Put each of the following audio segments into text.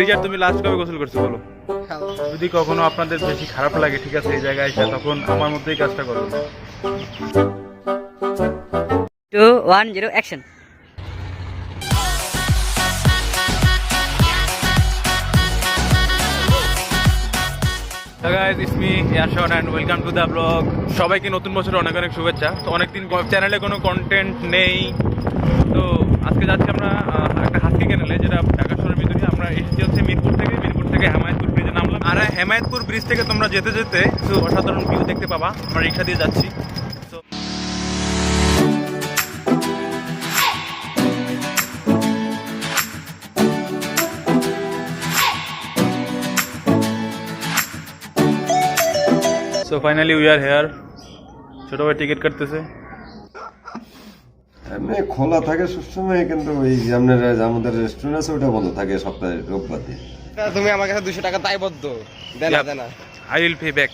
Richard তুমি last কবে গোসল করছ বলো? যদি কখনো আপনাদের বেশি খারাপ লাগে ঠিক আছে এই জায়গায় এসে তখন আমার মধ্যেই কাজটা করো। Two one zero action. Welcome to the সবাইকে নতুন বছরের অনেক অনেক শুভেচ্ছা। তো অনেকদিন চ্যানেলে কোনো কন্টেন্ট নেই। তো আজকে যাচ্ছি আমরা একটা হাস্কি চ্যানেলে যেটা ঢাকা ভিতরে আমরা এসেছি হচ্ছে মিরপুর থেকে মিরপুর থেকে হেমায়তপুর ব্রিজে নামলাম। আর হেমায়তপুর ব্রিজ থেকে তোমরা যেতে যেতে তো অসাধারণ ভিউ দেখতে পাবা। আমরা রিক্সা দিয়ে যাচ্ছি। So finally we are here ছোট ভাই টিকিট কাটতেছে। এমনি খোলা থাকে সবসময় কিন্তু ওই যে আপনার আমাদের রেস্টুরেন্ট আছে ওটা বন্ধ থাকে সপ্তাহে রোববার দিন। তুমি আমার কাছে দুশো টাকা দায়বদ্ধ দেনা দেনা আই উইল পে ব্যাক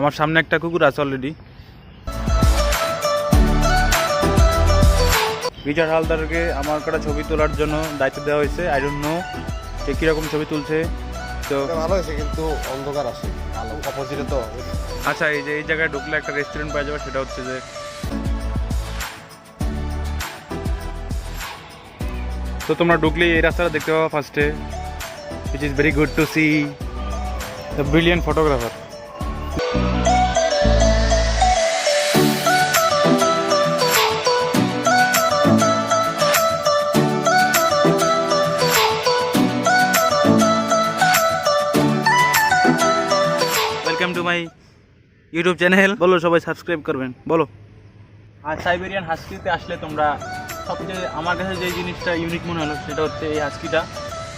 আমার সামনে একটা কুকুর আছে অলরেডি বিচার হালদারকে আমার কটা ছবি তোলার জন্য দায়িত্ব দেওয়া হয়েছে। আই ডোন্ট নো সে কীরকম ছবি তুলছে তো ভালো হয়েছে কিন্তু অন্ধকার আছে। আলো অপোজিটে তো আচ্ছা এই যে এই জায়গায় ঢুকলে একটা রেস্টুরেন্ট পাওয়া যাবে সেটা হচ্ছে যে তো তোমরা ঢুকলেই এই রাস্তাটা দেখতে পাবো ফার্স্টে which is very good to see the brilliant photographer my YouTube channel. বলো সবাই সাবস্ক্রাইব করবেন। বলো। আর সাইবেরিয়ান হাস্কিতে আসলে তোমরা সবচেয়ে আমার কাছে যে জিনিসটা ইউনিক মনে হলো সেটা হচ্ছে এই হাস্কিটা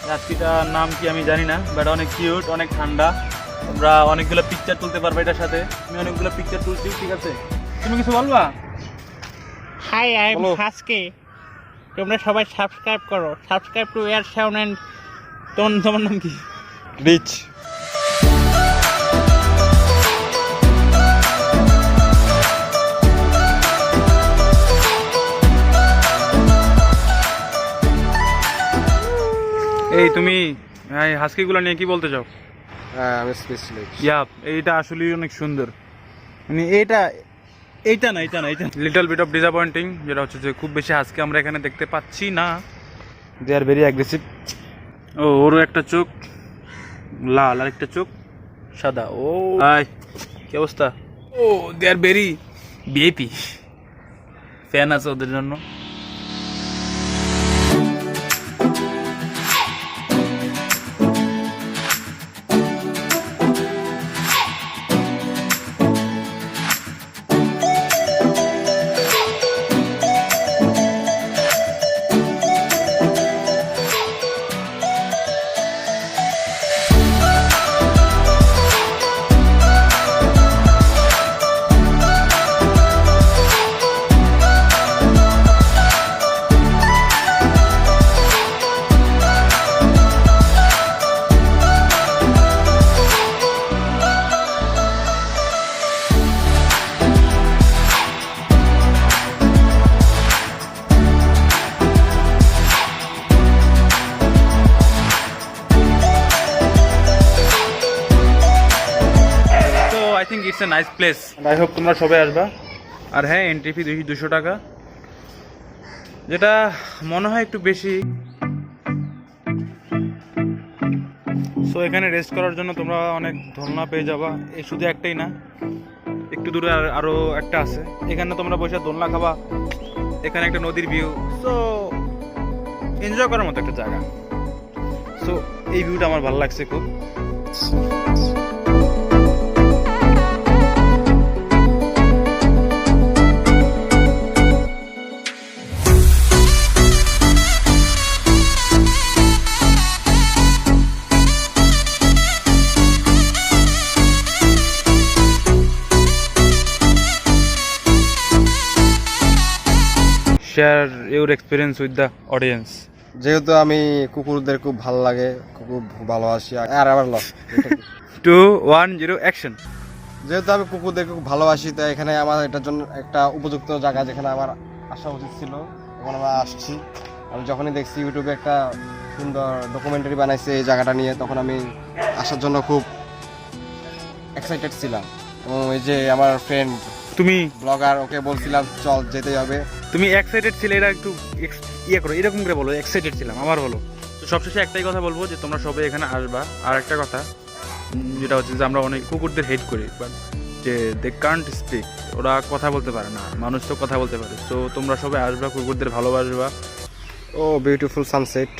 এই হাস্কিটার নাম কি আমি জানি না বাট অনেক কিউট অনেক ঠান্ডা। তোমরা অনেকগুলো পিকচার তুলতে পারবে এটার সাথে। আমি অনেকগুলো পিকচার তুলছি ঠিক আছে? তুমি কিছু বলবা? Hi I am. হাসকে তোমরা সবাই সাবস্ক্রাইব করো। Subscribe to air sound and তোমার তোমার নাম কি? রিচ এই তুমি এই হাস্কিগুলো নিয়ে কি বলতে চাও? হ্যাঁ আমি স্পেশালিস্ট ইয়া এইটা আসলেই অনেক সুন্দর। মানে এটা এইটা না এইটা না এইটা লিটল বিট অফ ডিসঅ্যাপয়েন্টিং যেটা হচ্ছে যে খুব বেশি আজকে আমরা এখানে দেখতে পাচ্ছি না। দে আর ভেরি অ্যাগ্রেসিভ ও ওরও একটা চোখ। লাল আর একটা চোখ। সাদা। ও আয় কি অবস্থা? ও they are very BAP fan আছে ওদের জন্য। It's a nice place I hope তোমরা সবাই আসবা। আর হ্যাঁ এন্ট্রি ফি দুশো টাকা। যেটা মনে হয় একটু বেশি। সো এখানে রেস্ট করার জন্য তোমরা অনেক ধর্ণা পেয়ে যাবা। এই শুধু একটাই না একটু দূরে আর আরও একটা আছে। এখানে তোমরা বসে দোলনা খাবা। এখানে একটা নদীর ভিউ সো এনজয় করার মতো একটা জায়গা। সো এই ভিউটা আমার ভালো লাগছে খুব। Share your experience with the audience যেহেতু আমি কুকুরদের খুব ভালো লাগে কুকুর ভালোবাসি আর আবার loss. Two one zero action যেহেতু আমি কুকুরদেরকে খুব ভালোবাসি তাই এখানে আমার এটার জন্য একটা উপযুক্ত জায়গা যেখানে আমার আসা উচিত ছিল। এখন আমরা আসছি। আমি যখনই দেখছি ইউটিউবে একটা সুন্দর ডকুমেন্টারি বানাইছে এই জায়গাটা নিয়ে তখন আমি আসার জন্য খুব এক্সাইটেড ছিলাম। এবং এই যে আমার ফ্রেন্ড তুমি ব্লগার ওকে বলছিলাম চল যেতেই হবে। তুমি এক্সাইটেড ছিলে এটা একটু ইয়ে করো এরকম করে বলো এক্সাইটেড ছিলাম আমার বলো। তো সবশেষে একটাই কথা বলব যে তোমরা সবাই এখানে আসবা। আর একটা কথা যেটা হচ্ছে যে আমরা অনেক কুকুরদের হেড করি বাট যে দে কান্ট স্পিক ওরা কথা বলতে পারে না মানুষ তো কথা বলতে পারে। তো তোমরা সবাই আসবা কুকুরদের ভালোবাসবা। ও বিউটিফুল সানসেট